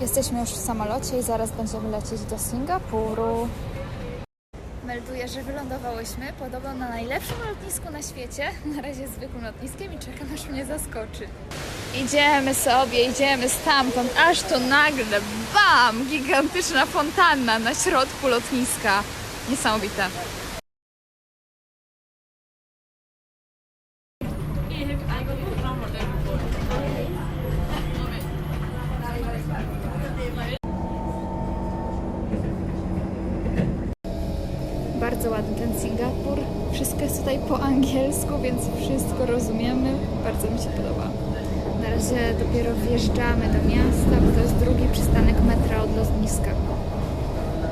Jesteśmy już w samolocie i zaraz będziemy lecieć do Singapuru. Melduję, że wylądowałyśmy podobno na najlepszym lotnisku na świecie. Na razie zwykłym lotniskiem i czekam aż mnie zaskoczy. Idziemy sobie, idziemy stamtąd, aż tu nagle, bam! Gigantyczna fontanna na środku lotniska. Niesamowite. Bardzo ładny ten Singapur. Wszystko jest tutaj po angielsku, więc wszystko rozumiemy. Bardzo mi się podoba. Na razie dopiero wjeżdżamy do miasta, bo to jest drugi przystanek metra od lotniska.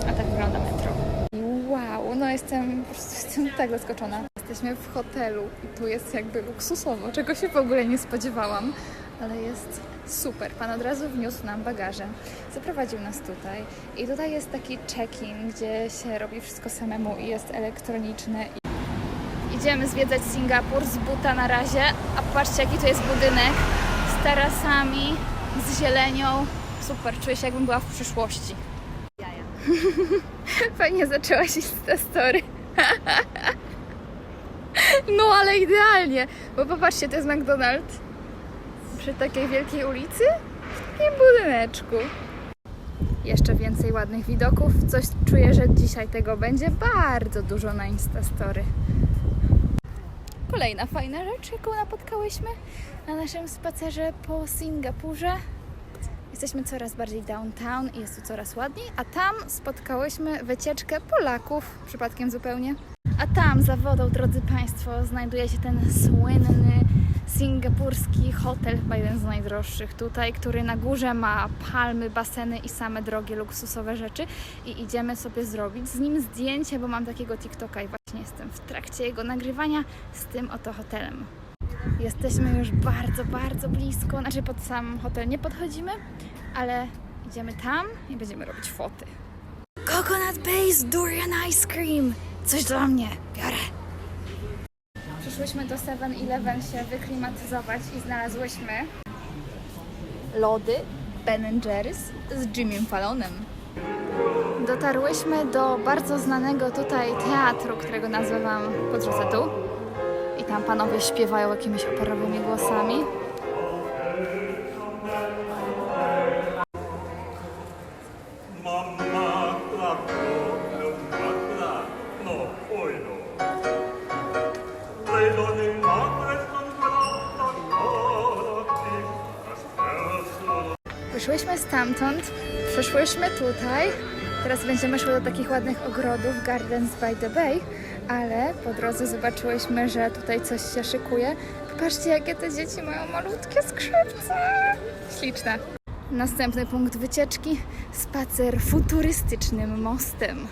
A tak wygląda metro. I Wow, no jestem po prostu jestem tak zaskoczona. Jesteśmy w hotelu i tu jest jakby luksusowo, czego się w ogóle nie spodziewałam, ale jest super. Pan od razu wniósł nam bagaże, zaprowadził nas tutaj i tutaj jest taki check-in, gdzie się robi wszystko samemu i jest elektroniczne. Idziemy zwiedzać Singapur z buta na razie, a patrzcie jaki to jest budynek z tarasami, z zielenią. Super, czuję się jakbym była w przyszłości. Fajnie zaczęłaś Insta Story. No ale idealnie, bo popatrzcie, to jest McDonald's przy takiej wielkiej ulicy, w takim budyneczku. Jeszcze więcej ładnych widoków. Coś czuję, że dzisiaj tego będzie bardzo dużo na Instastory. Kolejna fajna rzecz, jaką napotkałyśmy na naszym spacerze po Singapurze. Jesteśmy coraz bardziej downtown i jest tu coraz ładniej, a tam spotkałyśmy wycieczkę Polaków, przypadkiem zupełnie. A tam za wodą, drodzy Państwo, znajduje się ten słynny singapurski hotel, chyba jeden z najdroższych tutaj, który na górze ma palmy, baseny i same drogie, luksusowe rzeczy. I idziemy sobie zrobić z nim zdjęcie, bo mam takiego TikToka i właśnie jestem w trakcie jego nagrywania z tym oto hotelem. Jesteśmy już bardzo, bardzo blisko. Znaczy pod sam hotel nie podchodzimy, ale idziemy tam i będziemy robić foty. Coconut Base Durian Ice Cream! Coś dla mnie, biorę. Przyszłyśmy do 7-Eleven się wyklimatyzować i znalazłyśmy lody Ben Jerry's z Jimmym Fallonem. Dotarłyśmy do bardzo znanego tutaj teatru, którego nazwę Wam podrzucę tu. I tam panowie śpiewają jakimiś operowymi głosami. Wyszłyśmy stamtąd, przyszłyśmy tutaj. Teraz będziemy szły do takich ładnych ogrodów Gardens by the Bay, ale po drodze zobaczyłyśmy, że tutaj coś się szykuje. Popatrzcie, jakie te dzieci mają malutkie skrzypce. Śliczne. Następny punkt wycieczki spacer futurystycznym mostem.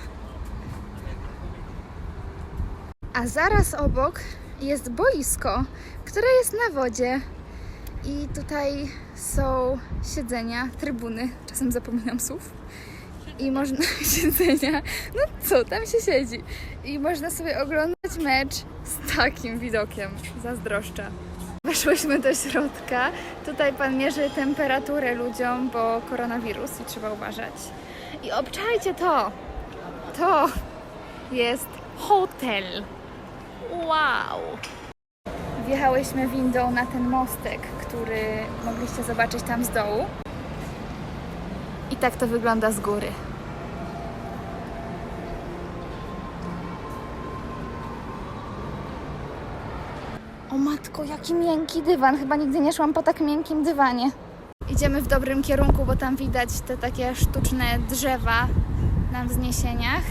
A zaraz obok jest boisko, które jest na wodzie. I tutaj są siedzenia, trybuny, czasem zapominam słów. I można siedzenia, no co, tam się siedzi. I można sobie oglądać mecz z takim widokiem. Zazdroszczę. Weszłyśmy do środka. Tutaj pan mierzy temperaturę ludziom, bo koronawirus i trzeba uważać. I obczajcie to! To jest hotel. Wow! Wjechałyśmy windą na ten mostek, który mogliście zobaczyć tam z dołu. I tak to wygląda z góry. O matko, jaki miękki dywan. Chyba nigdy nie szłam po tak miękkim dywanie. Idziemy w dobrym kierunku, bo tam widać te takie sztuczne drzewa na wzniesieniach.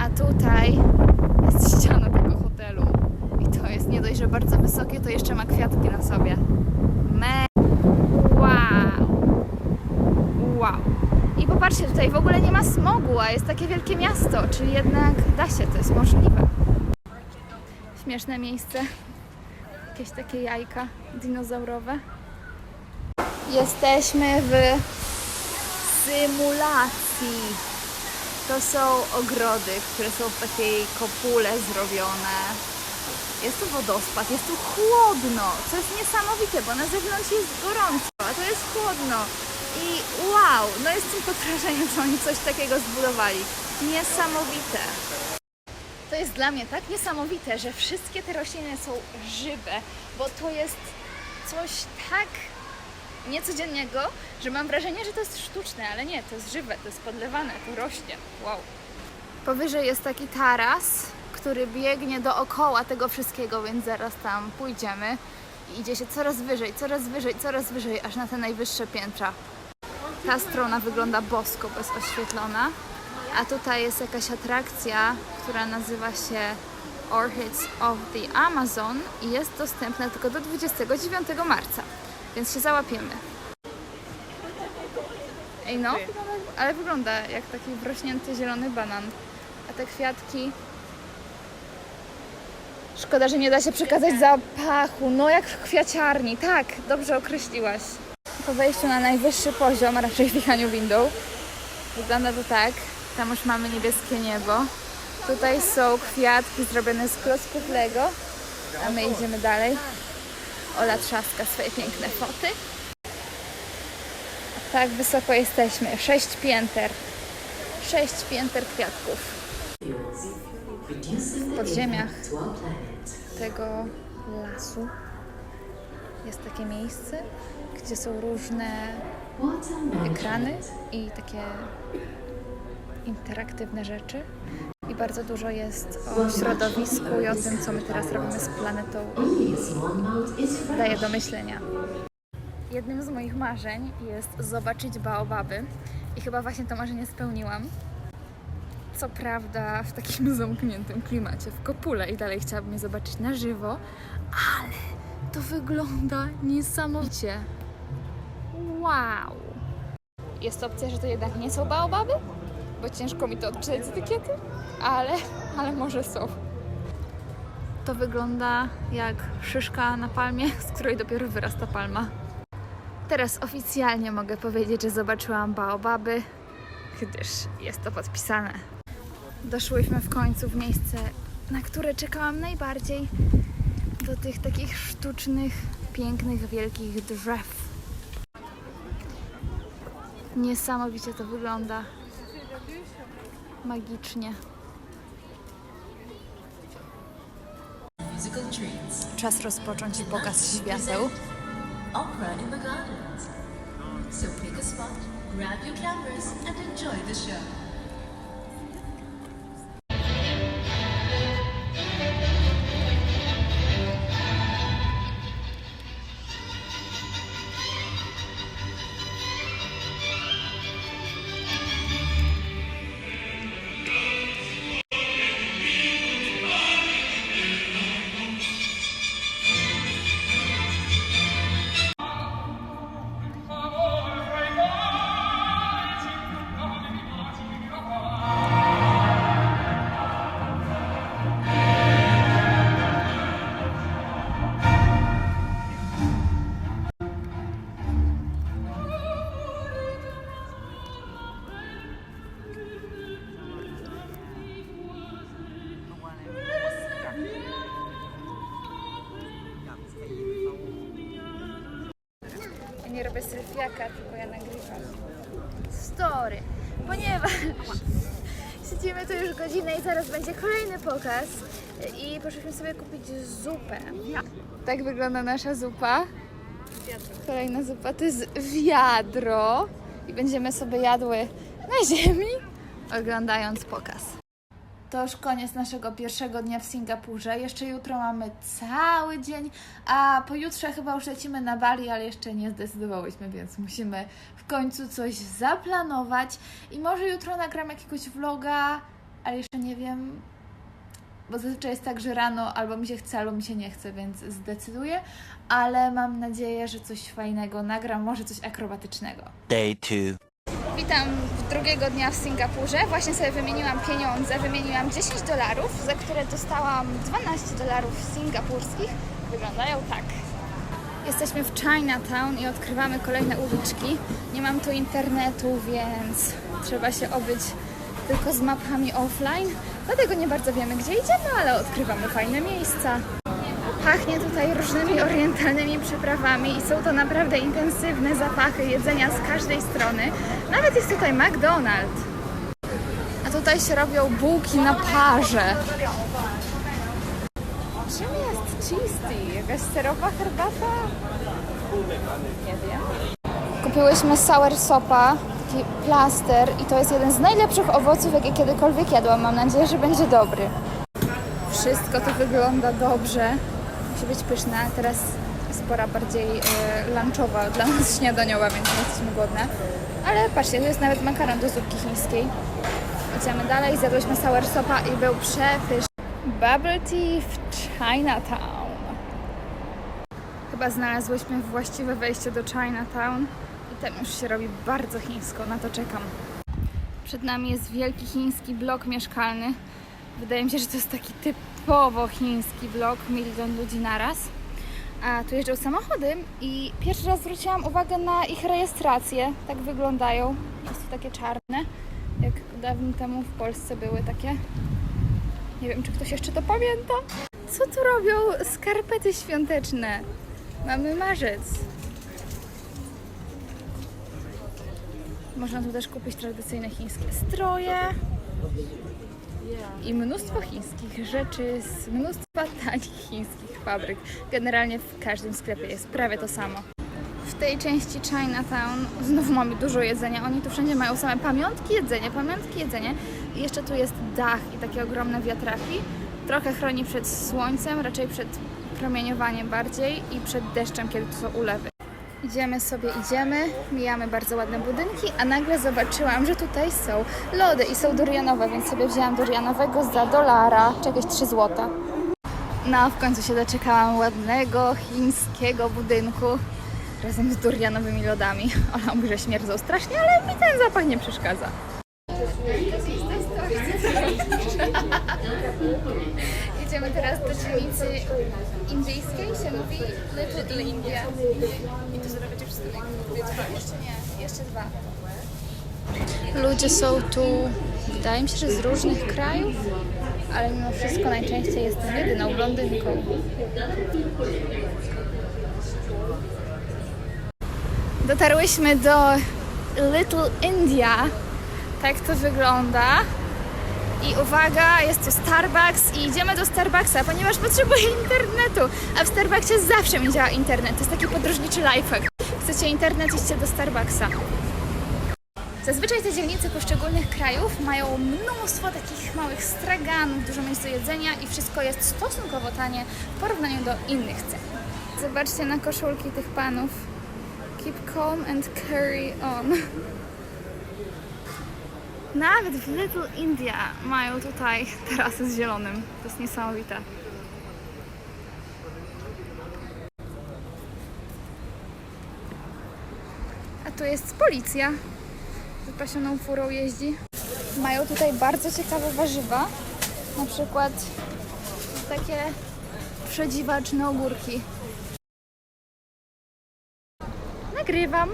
A tutaj jest ściana tego hotelu. To jest nie dość, że bardzo wysokie, to jeszcze ma kwiatki na sobie. Me. Wow. Wow. I popatrzcie, tutaj w ogóle nie ma smogu, a jest takie wielkie miasto, czyli jednak da się, to jest możliwe. Śmieszne miejsce. Jakieś takie jajka dinozaurowe. Jesteśmy w symulacji. To są ogrody, które są w takiej kopule zrobione. Jest tu wodospad, jest tu chłodno, co jest niesamowite, bo na zewnątrz jest gorąco, a tu jest chłodno. I wow, no jestem pod wrażeniem, że oni coś takiego zbudowali. Niesamowite. To jest dla mnie tak niesamowite, że wszystkie te rośliny są żywe, bo to jest coś tak niecodziennego, że mam wrażenie, że to jest sztuczne, ale nie, to jest żywe, to jest podlewane, to rośnie. Wow. Powyżej jest taki taras, który biegnie dookoła tego wszystkiego, więc zaraz tam pójdziemy. I idzie się coraz wyżej, coraz wyżej, coraz wyżej, aż na te najwyższe piętra. Ta strona wygląda bosko, bo jest oświetlona. A tutaj jest jakaś atrakcja, która nazywa się Orchids of the Amazon i jest dostępna tylko do 29 marca, więc się załapiemy. Ej no, ale wygląda jak taki wrośnięty zielony banan. A te kwiatki... Szkoda, że nie da się przekazać zapachu. No jak w kwiaciarni, tak, dobrze określiłaś. Po wejściu na najwyższy poziom, raczej wjechaniu windą, wygląda to tak. Tam już mamy niebieskie niebo. Tutaj są kwiatki zrobione z klocków Lego, a my idziemy dalej. Ola trzaska swoje piękne foty. Tak wysoko jesteśmy. Sześć pięter. Sześć pięter kwiatków. W podziemiach tego lasu jest takie miejsce, gdzie są różne ekrany i takie interaktywne rzeczy. I bardzo dużo jest o środowisku i o tym, co my teraz robimy z planetą i daje do myślenia. Jednym z moich marzeń jest zobaczyć baobaby i chyba właśnie to marzenie spełniłam. Co prawda w takim zamkniętym klimacie, w kopule i dalej chciałabym je zobaczyć na żywo, ale to wygląda niesamowicie. Wow! Jest opcja, że to jednak nie są baobaby, bo ciężko mi to odczytać z etykiety, ale, ale może są. To wygląda jak szyszka na palmie, z której dopiero wyrasta palma. Teraz oficjalnie mogę powiedzieć, że zobaczyłam baobaby, gdyż jest to podpisane. Doszłyśmy w końcu w miejsce, na które czekałam najbardziej, do tych takich sztucznych, pięknych, wielkich drzew. Niesamowicie to wygląda. Magicznie. Czas rozpocząć pokaz świateł. Opera in the gardens. So pick a spot, grab your cameras, and enjoy the show. Selfiaka, tylko ja nagrywam story, ponieważ siedzimy tu już godzinę i zaraz będzie kolejny pokaz i poszliśmy sobie kupić zupę. Tak wygląda nasza zupa. Kolejna zupa to jest wiadro i będziemy sobie jadły na ziemi, oglądając pokaz. To już koniec naszego pierwszego dnia w Singapurze. Jeszcze jutro mamy cały dzień, a pojutrze chyba już lecimy na Bali, ale jeszcze nie zdecydowałyśmy, więc musimy w końcu coś zaplanować. I może jutro nagram jakiegoś vloga, ale jeszcze nie wiem, bo zazwyczaj jest tak, że rano albo mi się chce, albo mi się nie chce, więc zdecyduję, ale mam nadzieję, że coś fajnego nagram, może coś akrobatycznego. Day two. Witam drugiego dnia w Singapurze. Właśnie sobie wymieniłam pieniądze. Wymieniłam 10 dolarów, za które dostałam 12 dolarów singapurskich. Wyglądają tak. Jesteśmy w Chinatown i odkrywamy kolejne uliczki. Nie mam tu internetu, więc trzeba się obyć tylko z mapami offline, dlatego nie bardzo wiemy, gdzie idziemy, ale odkrywamy fajne miejsca. Pachnie tutaj różnymi orientalnymi przyprawami i są to naprawdę intensywne zapachy jedzenia z każdej strony. Nawet jest tutaj McDonald's. A tutaj się robią bułki na parze. Czym jest cheese? Jakaś serowa herbata? Nie wiem. Kupiłyśmy sour sopa, taki plaster i to jest jeden z najlepszych owoców, jakie kiedykolwiek jadłam. Mam nadzieję, że będzie dobry. Wszystko to wygląda dobrze. Musi być pyszne. Teraz jest pora bardziej e, lunchowa, dla nas śniadaniowa, więc jesteśmy głodne. Ale patrzcie, tu jest nawet makaron do zupki chińskiej. Idziemy dalej, zjadłyśmy sour sopa i był przepyszny. Bubble tea w Chinatown. Chyba znalazłyśmy właściwe wejście do Chinatown i tam już się robi bardzo chińsko, na to czekam. Przed nami jest wielki chiński blok mieszkalny. Wydaje mi się, że to jest taki typowo chiński blok, milion ludzi naraz. A tu jeżdżą samochody i pierwszy raz zwróciłam uwagę na ich rejestracje. Tak wyglądają. Jest to takie czarne, jak dawno temu w Polsce były takie. Nie wiem, czy ktoś jeszcze to pamięta. Co tu robią skarpety świąteczne? Mamy marzec. Można tu też kupić tradycyjne chińskie stroje i mnóstwo chińskich rzeczy z mnóstwa tanich chińskich fabryk. Generalnie w każdym sklepie jest prawie to samo. W tej części Chinatown znowu mamy dużo jedzenia. Oni tu wszędzie mają same pamiątki jedzenie, pamiątki jedzenie. I jeszcze tu jest dach i takie ogromne wiatraki. Trochę chroni przed słońcem, raczej przed promieniowaniem bardziej i przed deszczem, kiedy tu są ulewy. Idziemy sobie, idziemy, mijamy bardzo ładne budynki, a nagle zobaczyłam, że tutaj są lody i są durianowe, więc sobie wzięłam durianowego za dolara, czy jakieś 3 złota. No, w końcu się doczekałam ładnego chińskiego budynku razem z durianowymi lodami. Ola mówi, że śmierdzą strasznie, ale mi ten zapach nie przeszkadza. Idziemy teraz do dzielnicy indyjskiej, się mówi Little India. I tu zobaczycie wszystko na Jeszcze nie, jeszcze dwa. Ludzie są tu, wydaje mi się, że z różnych krajów, ale mimo wszystko najczęściej jestem jedyną blondynką. Dotarłyśmy do Little India. Tak to wygląda. I uwaga, jest tu Starbucks i idziemy do Starbucksa, ponieważ potrzebuję internetu. A w Starbucksie zawsze mi działa internet. To jest taki podróżniczy lifehack. Chcecie internet, idźcie do Starbucksa. Zazwyczaj te dzielnice poszczególnych krajów mają mnóstwo takich małych straganów, dużo miejsc do jedzenia i wszystko jest stosunkowo tanie w porównaniu do innych cen. Zobaczcie na koszulki tych panów. Keep calm and carry on. Nawet w Little India mają tutaj terasy z zielonym. To jest niesamowite. A tu jest policja. Wypasioną furą jeździ. Mają tutaj bardzo ciekawe warzywa. Na przykład takie przedziwaczne ogórki. Nagrywam.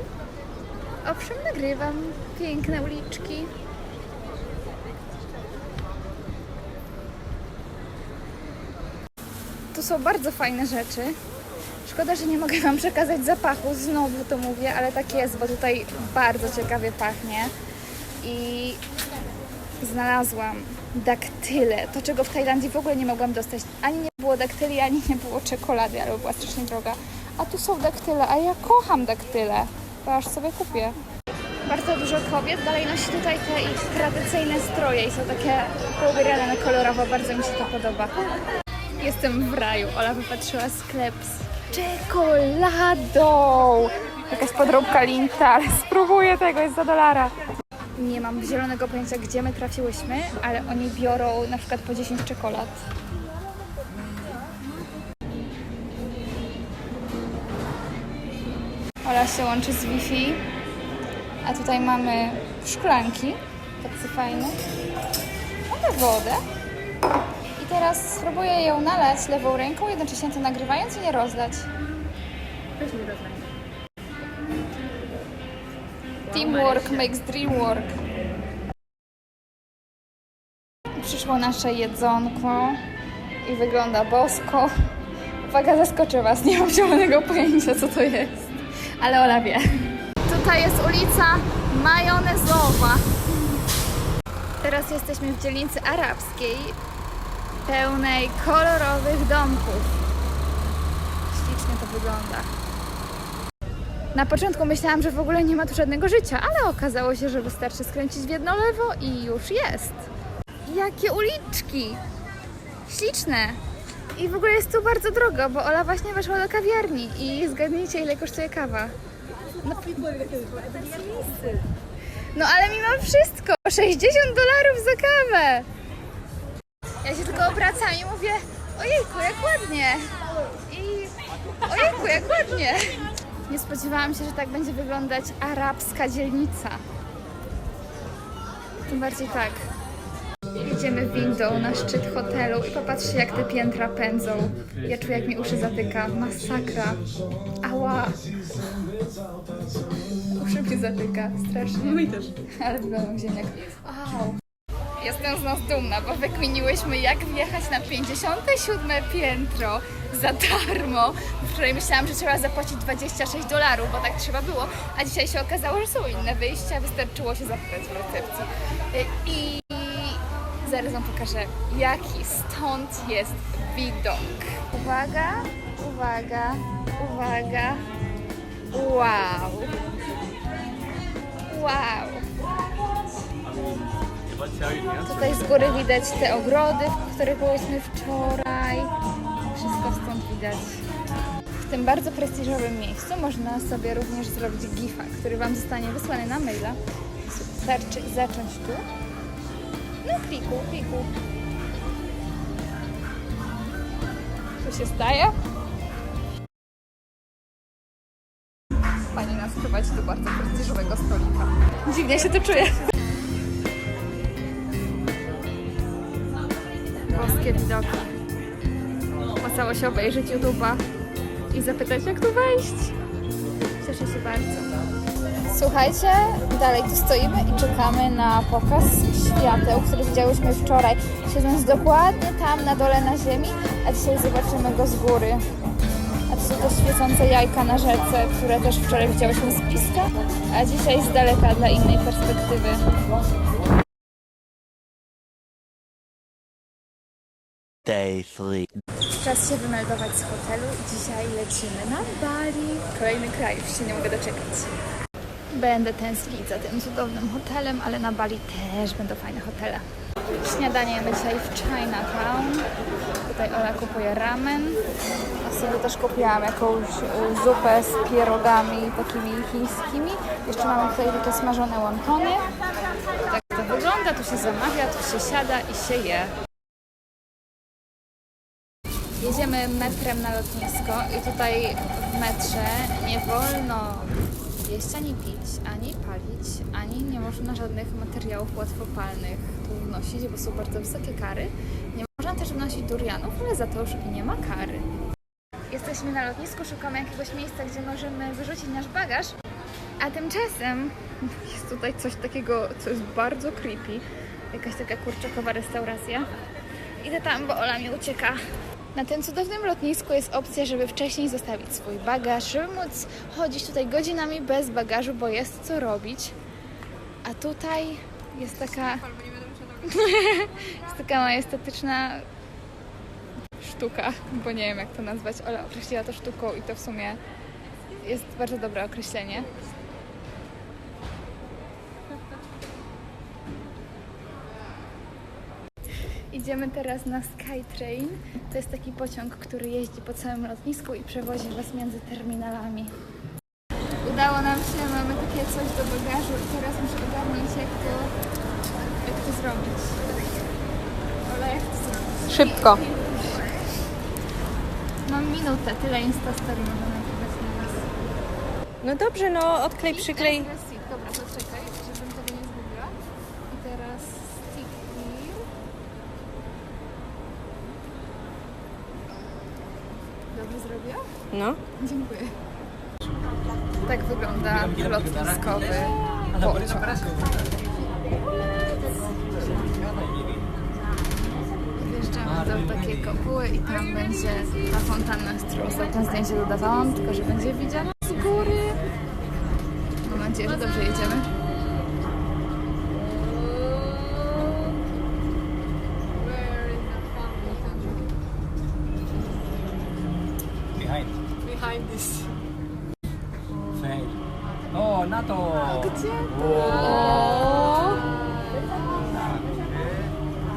Owszem, nagrywam. Piękne uliczki. Są bardzo fajne rzeczy. Szkoda, że nie mogę Wam przekazać zapachu, znowu to mówię, ale tak jest, bo tutaj bardzo ciekawie pachnie. I znalazłam daktyle, to czego w Tajlandii w ogóle nie mogłam dostać. Ani nie było daktyli, ani nie było czekolady, ale była strasznie droga. A tu są daktyle, a ja kocham daktyle, to aż sobie kupię. Bardzo dużo kobiet dalej nosi tutaj te ich tradycyjne stroje i są takie poubierane kolorowo, bardzo mi się to podoba. Jestem w raju. Ola wypatrzyła sklep z czekoladą. Jakaś podróbka linta, ale spróbuję tego, jest za dolara. Nie mam zielonego pojęcia, gdzie my trafiłyśmy, ale oni biorą na przykład po 10 czekolad. Ola się łączy z Wi-Fi, a tutaj mamy szklanki, tacy fajne. Mamy wodę. I teraz spróbuję ją nalać lewą ręką, jednocześnie to nagrywając i nie rozlać. Teamwork makes dream work. przyszło nasze jedzonko i wygląda bosko. Uwaga, zaskoczę Was, nie mam zielonego pojęcia co to jest, ale Ola wie. Tutaj jest ulica Majonezowa. Teraz jesteśmy w dzielnicy arabskiej, pełnej kolorowych domków. Ślicznie to wygląda. Na początku myślałam, że w ogóle nie ma tu żadnego życia, ale okazało się, że wystarczy skręcić w jedno lewo i już jest. Jakie uliczki! Śliczne! I w ogóle jest tu bardzo drogo, bo Ola właśnie weszła do kawiarni i zgadnijcie ile kosztuje kawa. No, no ale mimo wszystko, 60 dolarów za kawę! Ja się tylko obracam i mówię, ojejku, jak ładnie! I ojejku, jak ładnie! Nie spodziewałam się, że tak będzie wyglądać arabska dzielnica. Tym bardziej tak. Idziemy windą na szczyt hotelu i popatrzcie jak te piętra pędzą. Ja czuję jak mi uszy zatyka. Masakra. Ała. Uszy mi zatyka. Strasznie. No i też. Ale wyglądam ziemniak. Au. Jestem z nas dumna, bo wykminiłyśmy jak wjechać na 57 piętro za darmo. Wczoraj myślałam, że trzeba zapłacić 26 dolarów, bo tak trzeba było, a dzisiaj się okazało, że są inne wyjścia, wystarczyło się zapytać w recepcji. I zaraz Wam pokażę, jaki stąd jest widok. Uwaga, uwaga, uwaga. Wow. Wow. Tutaj z góry widać te ogrody, w których byliśmy wczoraj. Wszystko stąd widać. W tym bardzo prestiżowym miejscu można sobie również zrobić gifa, który Wam zostanie wysłany na maila. Wystarczy zacząć tu. No kliku, kliku. Co się staje? Pani nas prowadzi do bardzo prestiżowego stolika. Dziwnie się to czuję. Boskie widoki. Opłacało się obejrzeć YouTube'a i zapytać, jak tu wejść. Cieszę się bardzo. Słuchajcie, dalej tu stoimy i czekamy na pokaz świateł, który widziałyśmy wczoraj, siedząc dokładnie tam na dole na ziemi, a dzisiaj zobaczymy go z góry. A to są te świecące jajka na rzece, które też wczoraj widziałyśmy z bliska, a dzisiaj z daleka dla innej perspektywy. Day three. Czas się wymeldować z hotelu i dzisiaj lecimy na Bali. Kolejny kraj, już się nie mogę doczekać. Będę tęsknić za tym cudownym hotelem, ale na Bali też będą fajne hotele. Śniadanie jemy dzisiaj w Chinatown. Tutaj Ola kupuje ramen. A sobie też kupiłam jakąś y, zupę z pierogami takimi chińskimi. Jeszcze mamy tutaj takie smażone wontony. Tak to wygląda, tu się zamawia, tu się siada i się je. Jedziemy metrem na lotnisko i tutaj w metrze nie wolno jeść ani pić, ani palić, ani nie można żadnych materiałów łatwopalnych tu wnosić, bo są bardzo wysokie kary. Nie można też wnosić durianów, ale za to już nie ma kary. Jesteśmy na lotnisku, szukamy jakiegoś miejsca, gdzie możemy wyrzucić nasz bagaż, a tymczasem jest tutaj coś takiego, co jest bardzo creepy. Jakaś taka kurczakowa restauracja. Idę tam, bo Ola mi ucieka. Na tym cudownym lotnisku jest opcja, żeby wcześniej zostawić swój bagaż, żeby móc chodzić tutaj godzinami bez bagażu, bo jest co robić. A tutaj jest taka. jest taka majestetyczna sztuka, bo nie wiem jak to nazwać. Ola określiła to sztuką i to w sumie jest bardzo dobre określenie. Idziemy teraz na Skytrain. To jest taki pociąg, który jeździ po całym lotnisku i przewozi Was między terminalami. Udało nam się, mamy takie coś do bagażu i teraz muszę ogarnąć jak to, jak to zrobić. Ola, jak to zrobić? Szybko. Mam minutę, tyle Instastory możemy nagrać na Was. No dobrze, no odklej, przyklej. Teraz receipt. Dobra, to czekaj, żebym tego nie zgubiła. I teraz stick here. Dobrze zrobiła? No. Dziękuję. Tak wygląda lotniskowy pociąg. do takiej kopuły i tam będzie ta fontanna, z którą ostatnio zdjęcie dodawałam, tylko że będzie widziana O, na to! Gdzie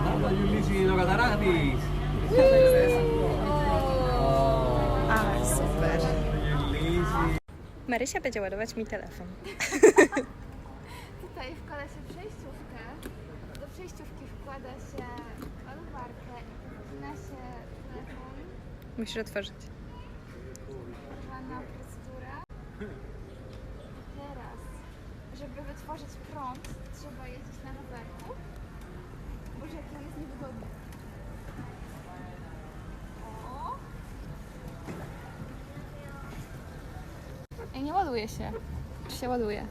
Na to Ulysses no Cataratis. Ale super. Ulysses. Marysia będzie ładować mi telefon. Tutaj wkłada się przejściówkę. Do przejściówki wkłada się ładowarkę i wpina się telefon. Musisz otworzyć. Wytworzyć prąd, trzeba jeździć na rowerku. Boże, jak to jest niewygodne. O! Ej, nie ładuje się. Czy się ładuje?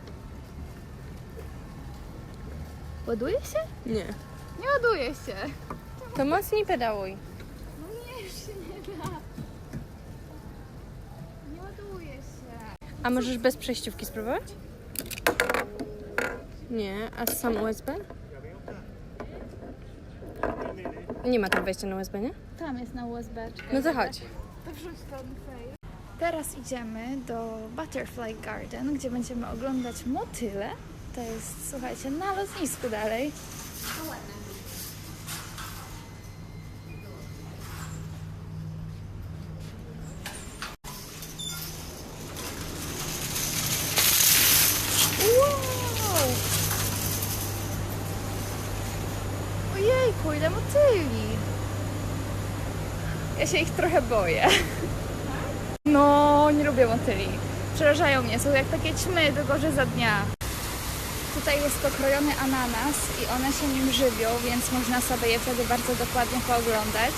Ładuje się? Nie. Nie ładuje się. To mocniej pedałuj. No nie, już się nie da. Nie ładuje się. A możesz bez przejściówki spróbować? Nie. A sam USB? Nie ma tam wejścia na USB, nie? Tam jest na USB. No to chodź. To wrzuć ten fail. Teraz idziemy do Butterfly Garden, gdzie będziemy oglądać motyle. To jest, słuchajcie, na lotnisku dalej. Wow! Ojejku, ile motyli! Ja się ich trochę boję. No, nie lubię motyli. Przerażają mnie, są jak takie ćmy do gorze za dnia. Tutaj jest pokrojony ananas i one się nim żywią, więc można sobie je wtedy bardzo dokładnie pooglądać.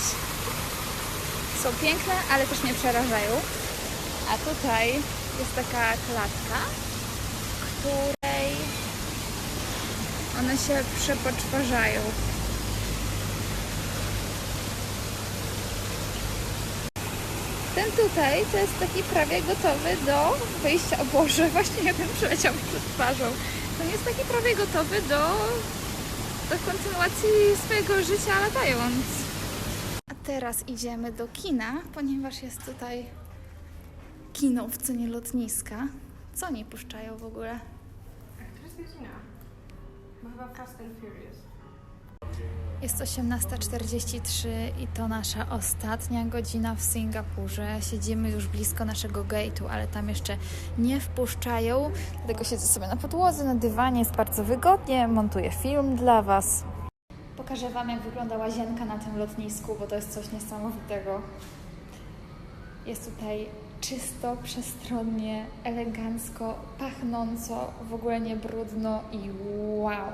Są piękne, ale też mnie przerażają. A tutaj jest taka klatka, w której one się przepoczwarzają. Ten tutaj to jest taki prawie gotowy do wyjścia. O Boże, właśnie jeden przeleciał przed twarzą. Ten jest taki prawie gotowy do, do kontynuacji swojego życia latając. A teraz idziemy do kina, ponieważ jest tutaj kino w cenie lotniska. Co oni puszczają w ogóle? Która jest? Bo chyba Fast and Furious. Jest 18.43 i to nasza ostatnia godzina w Singapurze. Siedzimy już blisko naszego gate'u, ale tam jeszcze nie wpuszczają. Dlatego siedzę sobie na podłodze, na dywanie, jest bardzo wygodnie. Montuję film dla Was. Pokażę Wam, jak wygląda łazienka na tym lotnisku, bo to jest coś niesamowitego. Jest tutaj czysto, przestronnie, elegancko, pachnąco, w ogóle nie brudno i wow!